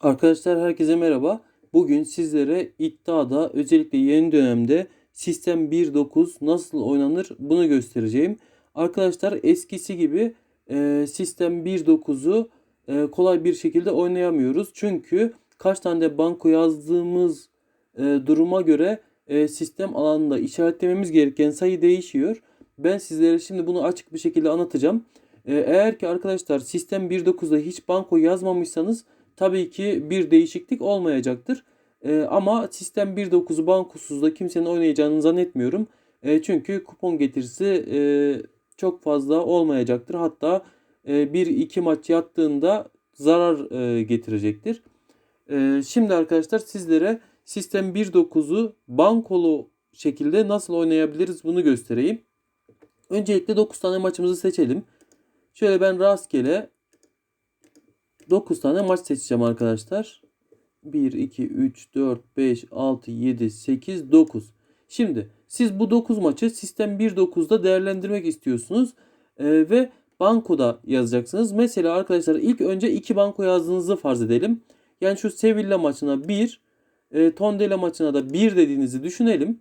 Arkadaşlar herkese merhaba. Bugün sizlere iddiada özellikle yeni dönemde sistem 1.9 nasıl oynanır bunu göstereceğim. Arkadaşlar eskisi gibi e, sistem 1.9'u e, kolay bir şekilde oynayamıyoruz. Çünkü kaç tane de banko yazdığımız e, duruma göre e, sistem alanında işaretlememiz gereken sayı değişiyor. Ben sizlere şimdi bunu açık bir şekilde anlatacağım. E, eğer ki arkadaşlar sistem 1.9'da hiç banko yazmamışsanız tabii ki bir değişiklik olmayacaktır. E, ama sistem 1.9'u bankosuz da kimsenin oynayacağını zannetmiyorum. E, çünkü kupon getirisi e, çok fazla olmayacaktır. Hatta e, 1-2 maç yattığında zarar e, getirecektir. E, şimdi arkadaşlar sizlere sistem 1.9'u bankolu şekilde nasıl oynayabiliriz bunu göstereyim. Öncelikle 9 tane maçımızı seçelim. Şöyle ben rastgele 9 tane maç seçeceğim arkadaşlar. 1, 2, 3, 4, 5, 6, 7, 8, 9. Şimdi siz bu 9 maçı sistem 1.9'da değerlendirmek istiyorsunuz. Ee, ve bankoda yazacaksınız. Mesela arkadaşlar ilk önce 2 banko yazdığınızı farz edelim. Yani şu Sevilla maçına 1, e, Tondela maçına da 1 dediğinizi düşünelim.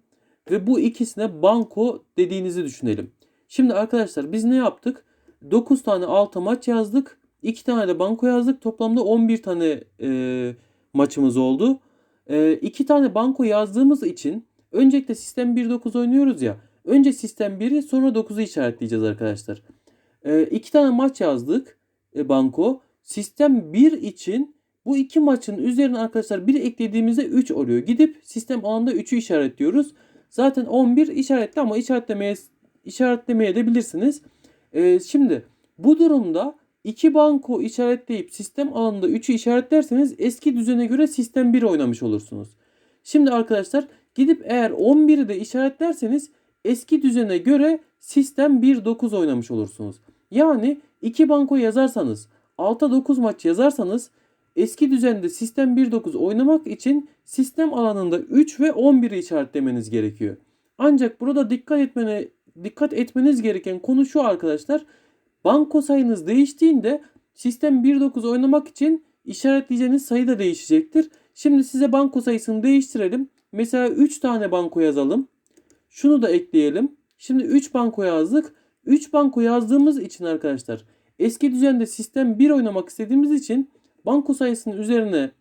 Ve bu ikisine banko dediğinizi düşünelim. Şimdi arkadaşlar biz ne yaptık? 9 tane alta maç yazdık. 2 tane de banko yazdık. Toplamda 11 tane e, maçımız oldu. 2 e, tane banko yazdığımız için öncelikle sistem 1.9 oynuyoruz ya. Önce sistem 1'i sonra 9'u işaretleyeceğiz arkadaşlar. 2 e, tane maç yazdık e, banko. Sistem 1 için bu iki maçın üzerine arkadaşlar 1 eklediğimizde 3 oluyor. Gidip sistem alanda 3'ü işaretliyoruz. Zaten 11 işaretli ama işaretlemeye işaretlemeye de bilirsiniz. Ee, şimdi bu durumda 2 banko işaretleyip sistem alanında 3'ü işaretlerseniz eski düzene göre sistem 1 oynamış olursunuz. Şimdi arkadaşlar gidip eğer 11'i de işaretlerseniz eski düzene göre sistem 1-9 oynamış olursunuz. Yani 2 banko yazarsanız 6'a 9 maç yazarsanız eski düzende sistem 1-9 oynamak için sistem alanında 3 ve 11'i işaretlemeniz gerekiyor. Ancak burada dikkat etmene dikkat etmeniz gereken konu şu arkadaşlar. Banko sayınız değiştiğinde sistem 1.9 oynamak için işaretleyeceğiniz sayı da değişecektir. Şimdi size banko sayısını değiştirelim. Mesela 3 tane banko yazalım. Şunu da ekleyelim. Şimdi 3 banko yazdık. 3 banko yazdığımız için arkadaşlar eski düzende sistem 1 oynamak istediğimiz için banko sayısının üzerine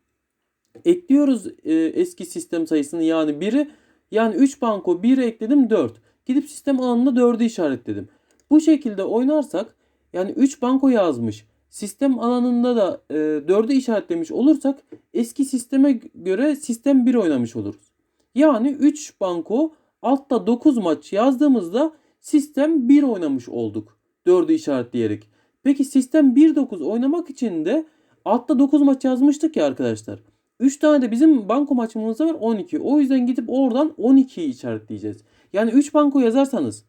ekliyoruz e, eski sistem sayısını yani 1'i. Yani 3 banko 1'e ekledim 4. Gidip sistem alanında 4'ü işaretledim. Bu şekilde oynarsak yani 3 banko yazmış. Sistem alanında da e, 4'ü işaretlemiş olursak eski sisteme göre sistem 1 oynamış oluruz. Yani 3 banko altta 9 maç yazdığımızda sistem 1 oynamış olduk. 4'ü işaretleyerek. Peki sistem 1-9 oynamak için de altta 9 maç yazmıştık ya arkadaşlar. 3 tane de bizim banko maçımız var 12. O yüzden gidip oradan 12'yi işaretleyeceğiz. Yani 3 banko yazarsanız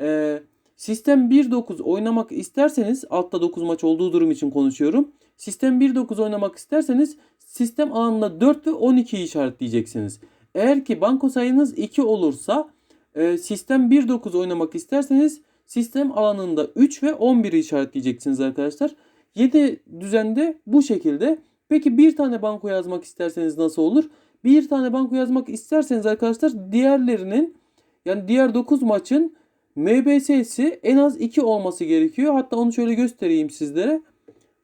eee Sistem 1.9 oynamak isterseniz altta 9 maç olduğu durum için konuşuyorum. Sistem 1.9 oynamak isterseniz sistem alanına 4 ve 12'yi işaretleyeceksiniz. Eğer ki banko sayınız 2 olursa e, sistem 1.9 oynamak isterseniz sistem alanında 3 ve 11'i işaretleyeceksiniz arkadaşlar. 7 düzende bu şekilde. Peki bir tane banko yazmak isterseniz nasıl olur? Bir tane banko yazmak isterseniz arkadaşlar diğerlerinin yani diğer 9 maçın MBS'si en az 2 olması gerekiyor. Hatta onu şöyle göstereyim sizlere.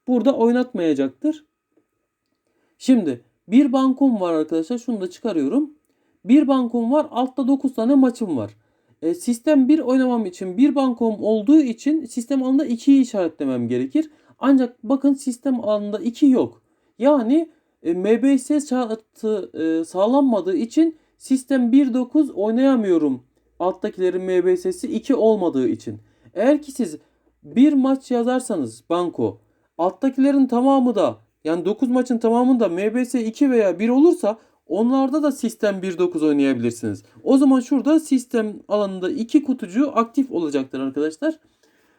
Burada oynatmayacaktır. Şimdi bir bankom var arkadaşlar. Şunu da çıkarıyorum. Bir bankom var. Altta 9 tane maçım var. E, sistem 1 oynamam için bir bankom olduğu için sistem alanında 2'yi işaretlemem gerekir. Ancak bakın sistem alanında 2 yok. Yani e, MBS şartı e, sağlanmadığı için sistem 1.9 oynayamıyorum alttakilerin MBS'si 2 olmadığı için. Eğer ki siz bir maç yazarsanız banko alttakilerin tamamı da yani 9 maçın tamamında MBS 2 veya 1 olursa onlarda da sistem 1.9 oynayabilirsiniz. O zaman şurada sistem alanında iki kutucu aktif olacaktır arkadaşlar.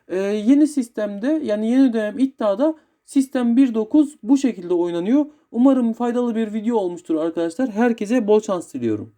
Ee, yeni sistemde yani yeni dönem iddiada sistem 1.9 bu şekilde oynanıyor. Umarım faydalı bir video olmuştur arkadaşlar. Herkese bol şans diliyorum.